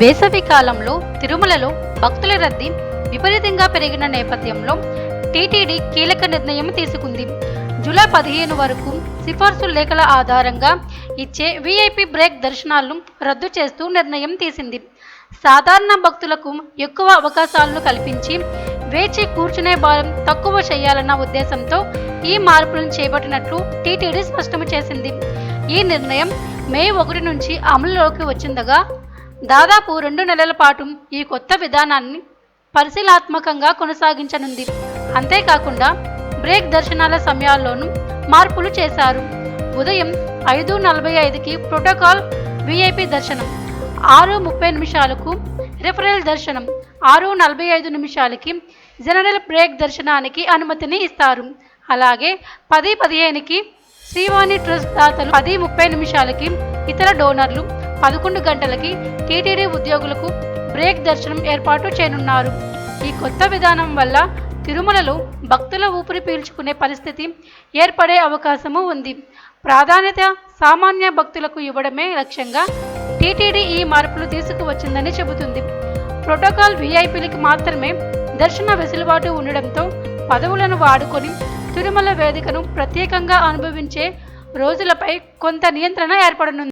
వేసవి కాలంలో తిరుమలలో భక్తుల రద్దీ విపరీతంగా పెరిగిన నేపథ్యంలో టీటీడీ కీలక నిర్ణయం తీసుకుంది. జూలై పదిహేను వరకు సిఫార్సు లేఖల ఆధారంగా ఇచ్చే వీఐపీ బ్రేక్ దర్శనాలను రద్దు చేస్తూ నిర్ణయం తీసింది. సాధారణ భక్తులకు ఎక్కువ అవకాశాలను కల్పించి వేచి కూర్చునే భారం తక్కువ చేయాలన్న ఉద్దేశంతో ఈ మార్పులను చేపట్టినట్లు టీటీడీ స్పష్టం చేసింది. ఈ నిర్ణయం మే ఒకటి నుంచి అమలులోకి వచ్చిందగా దాదాపు రెండు నెలల పాటు ఈ కొత్త విధానాన్ని పరిశీలాత్మకంగా కొనసాగించనుంది. అంతేకాకుండా బ్రేక్ దర్శనాల సమయాల్లోనూ మార్పులు చేశారు. ఉదయం ఐదు నలభై ఐదుకి ప్రోటోకాల్ విఐపి దర్శనం ఆరు ముప్పై నిమిషాలకు రిఫరల్ దర్శనం ఆరు నలభై ఐదు నిమిషాలకి జనరల్ బ్రేక్ దర్శనానికి అనుమతిని ఇస్తారు. అలాగే పది పదిహేనుకి శ్రీవాణి ట్రస్ట్ దాతలు పది ముప్పై నిమిషాలకి ఇతర డోనర్లు పదకొండు గంటలకి టీటీడీ ఉద్యోగులకు బ్రేక్ దర్శనం ఏర్పాటు చేయనున్నారు. ఈ కొత్త విధానం వల్ల తిరుమలలో భక్తుల ఊపిరి పీల్చుకునే పరిస్థితి ఏర్పడే అవకాశము ఉంది. ప్రాధాన్యత సామాన్య భక్తులకు ఇవ్వడమే లక్ష్యంగా టీటీడీ ఈ మార్పులు తీసుకువచ్చిందని చెబుతుంది. ప్రోటోకాల్ వీఐపీలకి మాత్రమే దర్శన వెసులుబాటు ఉండడంతో పదవులను వాడుకొని తిరుమల వేదికను ప్రత్యేకంగా అనుభవించే రోజులపై కొంత నియంత్రణ ఏర్పడనుంది.